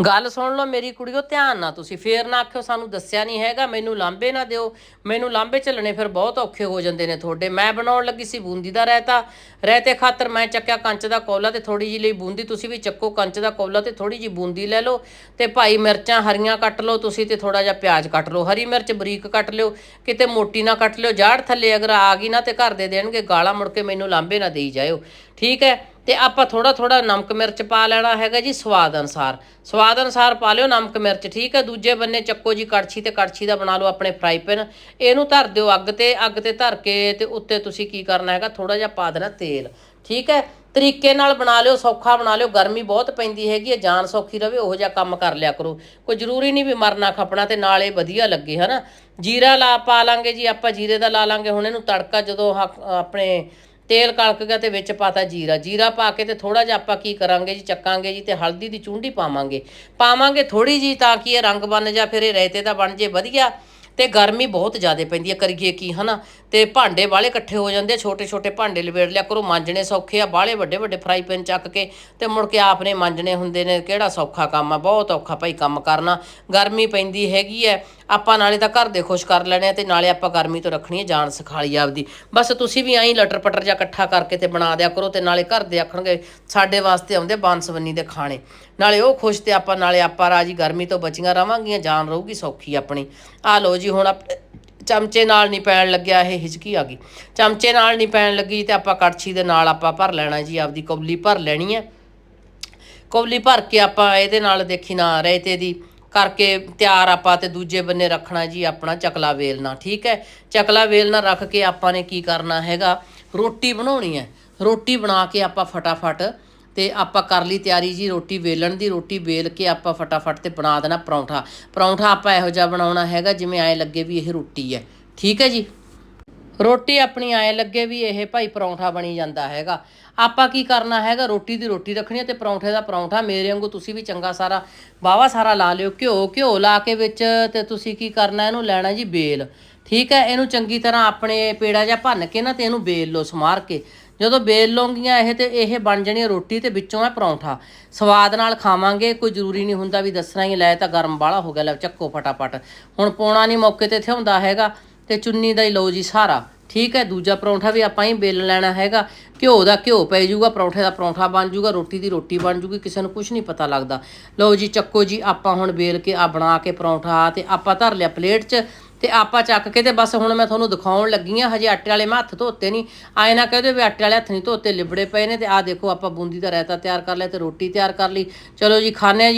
ਗੱਲ ਸੁਣ ਲਓ ਮੇਰੀ ਕੁੜੀਓ, ਧਿਆਨ ਨਾਲ ਤੁਸੀਂ। ਫੇਰ ਨਾ ਆਖਿਓ, ਸਾਨੂੰ ਦੱਸਿਆ ਨਹੀਂ ਹੈਗਾ, ਮੈਨੂੰ ਲਾਂਬੇ ਨਾ ਦਿਓ। ਮੈਨੂੰ ਲਾਂਬੇ ਚੱਲਣੇ ਫਿਰ ਬਹੁਤ ਔਖੇ ਹੋ ਜਾਂਦੇ ਨੇ ਤੁਹਾਡੇ। ਮੈਂ ਬਣਾਉਣ ਲੱਗੀ ਸੀ ਬੂੰਦੀ ਦਾ ਰਾਇਤਾ। ਰਾਇਤੇ ਖਾਤਰ ਮੈਂ ਚੱਕਿਆ ਕੰਚ ਦਾ ਕੌਲਾ ਤੇ ਥੋੜੀ ਜਿਹੀ ਲਈ ਬੂੰਦੀ। ਤੁਸੀਂ ਵੀ ਚੱਕੋ ਕੰਚ ਦਾ ਕੌਲਾ ਤੇ ਥੋੜੀ ਜਿਹੀ ਬੂੰਦੀ ਲੈ ਲਓ ਤੇ ਭਾਈ ਮਿਰਚਾਂ ਹਰੀਆਂ ਕੱਟ ਲਓ ਤੁਸੀਂ ਤੇ ਥੋੜਾ ਜਿਹਾ ਪਿਆਜ਼ ਕੱਟ ਲਓ। ਹਰੀ ਮਿਰਚ ਬਰੀਕ ਕੱਟ ਲਿਓ, ਕਿਤੇ ਮੋਟੀ ਨਾ ਕੱਟ ਲਿਓ। ਜਾੜ ਥੱਲੇ ਅਗਰ ਆ ਗਈ ਨਾ ਤੇ ਘਰ ਦੇ ਦੇਣਗੇ, ਗਾਲਾਂ ਮੁੜ ਕੇ ਮੈਨੂੰ ਲਾਂਬੇ ਨਾ ਦੇਈ ਜਾਇਓ। ਠੀਕ ਹੈ? ਤੇ ਆਪਾਂ ਥੋੜਾ ਥੋੜਾ ਨਮਕ ਮਿਰਚ ਪਾ ਲੈਣਾ ਹੈਗਾ ਜੀ ਸਵਾਦ ਅਨਸਾਰ। ਸਵਾਦ ਅਨਸਾਰ ਪਾ ਲਿਓ ਨਮਕ ਮਿਰਚ, ਠੀਕ ਹੈ? ਦੂਜੇ ਬੰਨੇ ਚੱਕੋ ਜੀ ਕੜਛੀ ਤੇ ਕੜਛੀ ਦਾ ਬਣਾ ਲਓ ਆਪਣੇ ਫਰਾਈ ਪੈਨ। ਇਹਨੂੰ ਧਰ ਦਿਓ ਅੱਗ ਤੇ ਅੱਗ ਤੇ ਧਰ ਕੇ ਤੇ ਉੱਤੇ ਤੁਸੀਂ ਕੀ ਕਰਨਾ ਹੈਗਾ? ਥੋੜਾ ਜਿਹਾ ਪਾ ਦੇਣਾ ਤੇਲ, ਠੀਕ ਹੈ? ਤਰੀਕੇ ਨਾਲ ਬਣਾ ਲਿਓ, ਸੌਖਾ ਬਣਾ ਲਿਓ। ਗਰਮੀ ਬਹੁਤ ਪੈਂਦੀ ਹੈਗੀ ਹੈ, ਜਾਨ ਸੌਖੀ ਰਵੇ, ਉਹੋ ਜਿਹਾ ਕੰਮ ਕਰ ਲਿਆ ਕਰੋ। ਕੋਈ ਜ਼ਰੂਰੀ ਨਹੀਂ ਵੀ ਮਰਨਾ ਖਪਣਾ ਤੇ ਨਾਲੇ ਵਧੀਆ ਲੱਗੇ, ਹਨਾ? ਜੀਰਾ ਲਾ, ਪਾ ਲਾਂਗੇ ਜੀ, ਆਪਾਂ ਜੀਰੇ ਦਾ ਲਾ ਲਾਂਗੇ। ਹੁਣ ਇਹਨੂੰ ਤੜਕਾ ਜਦੋਂ ਹ- ਆਪਣੇ ਤੇਲ ਕਲਕ ਗਿਆ ਤੇ ਵਿੱਚ ਪਾਤਾ ਜੀਰਾ। ਜੀਰਾ ਪਾ ਕੇ ਤੇ ਥੋੜਾ ਜਿਹਾ ਆਪਾਂ ਕੀ ਕਰਾਂਗੇ ਜੀ? ਚੱਕਾਂਗੇ ਜੀ ਤੇ ਹਲਦੀ ਦੀ ਚੂੰਡੀ ਪਾਵਾਂਗੇ। ਪਾਵਾਂਗੇ ਥੋੜੀ ਜੀ ਤਾਂ ਕਿ ਇਹ ਰੰਗ ਬਣ ਜਾ, ਫਿਰ ਇਹ ਰਾਇਤੇ ਦਾ ਬਣ ਜੇ ਵਧੀਆ। ਤੇ ਗਰਮੀ ਬਹੁਤ ਜ਼ਿਆਦਾ ਪੈਂਦੀ ਹੈ, ਕਰੀਏ ਕੀ, ਹਨਾ? ਤੇ ਭਾਂਡੇ ਵਾਲੇ ਇਕੱਠੇ ਹੋ ਜਾਂਦੇ ਛੋਟੇ ਛੋਟੇ ਭਾਂਡੇ ਲਵੇੜ ਲਿਆ ਕਰੋ, ਮਾਂਜਣੇ ਸੌਖੇ ਆ, ਬਾਹਲੇ ਵੱਡੇ ਵੱਡੇ ਫਰਾਈ ਪੈਨ ਚੱਕ ਕੇ ਤੇ ਮੁੜ ਕੇ ਆਪਨੇ ਮਾਂਜਣੇ ਹੁੰਦੇ ਨੇ। ਕਿਹੜਾ ਸੌਖਾ ਕੰਮ ਆ? ਬਹੁਤ ਔਖਾ ਭਾਈ ਕੰਮ ਕਰਨਾ। ਗਰਮੀ ਪੈਂਦੀ ਹੈਗੀ ਐ ਆਪਾਂ ਨਾਲੇ ਤਾਂ ਘਰ ਦੇ ਖੁਸ਼ ਕਰ ਲੈਣੇ ਆ ਤੇ ਨਾਲੇ ਆਪਾਂ ਗਰਮੀ ਤੋਂ ਰੱਖਣੀ ਹੈ, ਜਾਨ ਸਿਖਾਲੀ ਆਪਦੀ। ਬਸ ਤੁਸੀਂ ਵੀ ਐਂ ਲਟਰ ਪਟਰ ਜਾਂ ਇਕੱਠਾ ਕਰਕੇ ਤੇ ਬਣਾ ਦਿਆ ਕਰੋ ਤੇ ਨਾਲੇ ਘਰ ਦੇ ਆਖਣਗੇ, ਸਾਡੇ ਵਾਸਤੇ ਆਉਂਦੇ ਬਾਂਸਵੰਨੀ ਦੇ ਖਾਣੇ। ਨਾਲੇ ਉਹ ਖੁਸ਼ ਤੇ ਆਪਾਂ, ਨਾਲੇ ਆਪਾਂ ਰਾਜੀ ਗਰਮੀ ਤੋਂ ਬਚੀਆਂ ਰਵਾਂਗੀਆਂ, ਜਾਨ ਰਹੂਗੀ ਸੌਖੀ ਆਪਣੀ। ਆ ਲਓ ਜੀ ਹੁਣ ਆਪ- ਚਮਚੇ ਨਾਲ ਨਹੀਂ ਪੈਣ ਲੱਗਿਆ, ਇਹ ਹਿਚਕੀ ਆ ਗਈ। ਚਮਚੇ ਨਾਲ ਨਹੀਂ ਪੈਣ ਲੱਗੀ ਤੇ ਆਪਾਂ ਕੜਛੀ ਦੇ ਨਾਲ ਆਪਾਂ ਭਰ ਲੈਣਾ ਜੀ, ਆਪਦੀ ਕੌਲੀ ਭਰ ਲੈਣੀ ਹੈ। ਕੌਲੀ ਭਰ ਕੇ ਆਪਾਂ ਇਹਦੇ ਨਾਲ ਦੇਖੀ ਨਾ, ਰਾਇਤੇ ਦੀ ਕਰਕੇ ਤਿਆਰ ਆਪਾਂ ਤੇ ਦੂਜੇ ਬੰਨੇ ਰੱਖਣਾ ਜੀ, ਆਪਣਾ ਚਕਲਾ ਵੇਲਣਾ, ਠੀਕ ਹੈ? ਚਕਲਾ ਵੇਲਣਾ ਰੱਖ ਕੇ ਆਪਾਂ ਨੇ ਕੀ ਕਰਨਾ ਹੈਗਾ? ਰੋਟੀ ਬਣਾਉਣੀ ਹੈ। ਰੋਟੀ ਬਣਾ ਕੇ ਆਪਾਂ ਫਟਾਫਟ ਤੇ ਆਪਾਂ ਕਰ ਲਈ ਤਿਆਰੀ ਜੀ ਰੋਟੀ ਵੇਲਣ ਦੀ। ਰੋਟੀ ਵੇਲ ਕੇ ਆਪਾਂ ਫਟਾਫਟ ਤੇ ਬਣਾ ਦੇਣਾ ਪਰੌਂਠਾ। ਪਰੌਂਠਾ ਆਪਾਂ ਇਹੋ ਜਿਹਾ ਬਣਾਉਣਾ ਹੈਗਾ, ਜਿਵੇਂ ਐਂ ਲੱਗੇ ਵੀ ਇਹ ਰੋਟੀ ਹੈ। ਠੀਕ ਹੈ ਜੀ? ਰੋਟੀ ਆਪਣੀ ਆਏ ਲੱਗੇ ਵੀ ਇਹ ਭਾਈ ਪਰੌਂਠਾ ਬਣੀ ਜਾਂਦਾ ਹੈਗਾ। ਆਪਾਂ ਕੀ ਕਰਨਾ ਹੈਗਾ? ਰੋਟੀ ਦੀ ਰੋਟੀ ਰੱਖਣੀ ਹੈ ਤੇ ਪਰੌਂਠੇ ਦਾ ਪਰੌਂਠਾ ਮੇਰੇ ਵਾਂਗੂ ਤੁਸੀਂ ਵੀ ਚੰਗਾ ਸਾਰਾ ਬਾਵਾ ਸਾਰਾ ਲਾ ਲਿਓ, ਘਿਓ ਘਿਓ ਲਾ ਕੇ ਵਿੱਚ ਤੇ ਤੁਸੀਂ ਕੀ ਕਰਨਾ ਇਹਨੂੰ ਲੈਣਾ ਜੀ ਬੇਲ। ਠੀਕ ਹੈ, ਇਹਨੂੰ ਚੰਗੀ ਤਰ੍ਹਾਂ ਆਪਣੇ ਪੇੜਾ ਜਿਹਾ ਭੰਨ ਕੇ ਨਾ ਤੇ ਇਹਨੂੰ ਬੇਲ ਲਓ ਸਮਾਰ ਕੇ। ਜਦੋਂ ਬੇਲ ਲਉਂਗੀਆਂ ਇਹ ਤੇ ਇਹ ਬਣ ਜਾਣੀ ਰੋਟੀ ਤੇ ਵਿੱਚੋਂ ਹੈ ਪਰੌਂਠਾ। ਸਵਾਦ ਨਾਲ ਖਾਵਾਂਗੇ, ਕੋਈ ਜ਼ਰੂਰੀ ਨਹੀਂ ਹੁੰਦਾ ਵੀ ਦੱਸਣਾ ਹੀ ਲੈ ਤਾਂ ਗਰਮ ਬਾਹਲਾ ਹੋ ਗਿਆ, ਲੈ ਚੱਕੋ ਫਟਾਫਟ। ਹੁਣ ਪੋਣਾ ਨਹੀਂ ਮੌਕੇ ਤੇ ਇੱਥੇ ਹੁੰਦਾ ਹੈਗਾ। ਤੇ ਚੁੰਨੀ ਦਾ ਹੀ ਲਓ ਜੀ ਸਾਰਾ ਠੀਕ ਹੈ, ਦੂਜਾ ਪਰੌਂਠਾ ਵੀ ਆਪਾਂ ਹੀ ਬੇਲ ਲੈਣਾ ਹੈਗਾ। ਘਿਓ ਦਾ ਘਿਓ ਪੈ ਜਾਊਗਾ, ਪਰੌਂਠੇ ਦਾ ਪਰੌਂਠਾ ਬਣ ਜਾਊਗਾ, ਰੋਟੀ ਦੀ ਰੋਟੀ ਬਣ ਜਾਊਗੀ, ਕਿਸੇ ਨੂੰ ਕੁਝ ਨਹੀਂ ਪਤਾ ਲੱਗਦਾ। ਲਓ ਜੀ, ਚੱਕੋ ਜੀ, ਆਪਾਂ ਹੁਣ ਬੇਲ ਕੇ ਆ ਬਣਾ ਕੇ ਪਰੌਂਠਾ ਤੇ ਆਪਾਂ ਧਰ ਲਿਆ ਪਲੇਟ 'ਚ ਤੇ ਆਪਾਂ ਚੱਕ ਕੇ ਤੇ ਬਸ ਹੁਣ ਮੈਂ ਤੁਹਾਨੂੰ ਦਿਖਾਉਣ ਲੱਗੀ ਆ ਹਜੇ ਆਟੇ ਵਾਲੇ ਮੈਂ ਹੱਥ ਧੋਤੇ ਨਹੀਂ। ਆਏ ਨਾ ਕਹਦੇ ਵੀ ਆਟੇ ਵਾਲੇ ਹੱਥ ਨਹੀਂ ਧੋਤੇ, ਲਿਬੜੇ ਪਏ ਨੇ ਤੇ ਆਹ ਦੇਖੋ ਆਪਾਂ ਬੂੰਦੀ ਦਾ ਰਾਇਤਾ ਤਿਆਰ ਕਰ ਲਿਆ ਤੇ ਰੋਟੀ ਤਿਆਰ ਕਰ ਲਈ। ਚਲੋ ਜੀ ਖਾਣੇ ਆ ਜੀ।